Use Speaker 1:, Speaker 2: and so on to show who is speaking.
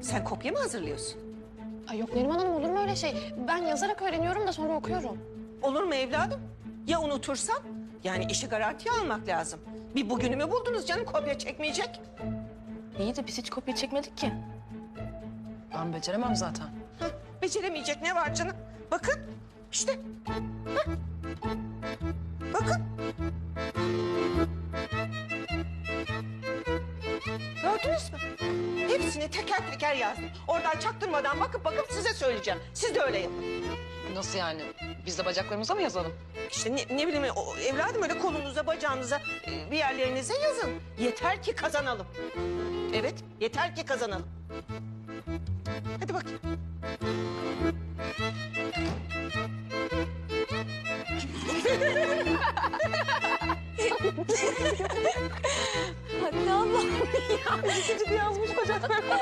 Speaker 1: Sen kopya mı hazırlıyorsun?
Speaker 2: Ay yok Neriman Hanım olur mu öyle şey? Ben yazarak öğreniyorum da sonra okuyorum.
Speaker 1: Olur mu evladım? Ya unutursan? Yani işi garantiye almak lazım. Bir bugünümü buldunuz canım kopya çekmeyecek.
Speaker 3: İyi de biz hiç kopya çekmedik ki. Ben beceremem zaten.
Speaker 1: Hah, beceremeyecek ne var canım? Bakın işte. Gördünüz mü? Hepsini teker teker yazdım. Oradan çaktırmadan bakıp bakıp size söyleyeceğim. Siz de öyle yapın.
Speaker 3: Nasıl yani? Biz de bacaklarımıza mı yazalım?
Speaker 1: İşte ne, ne bileyim o, evladım öyle kolunuza, bacağınıza, e, bir yerlerinize yazın. Yeter ki kazanalım. Evet, yeter ki kazanalım. Hadi bakayım.
Speaker 3: Ya. Yazmış bacaklarım.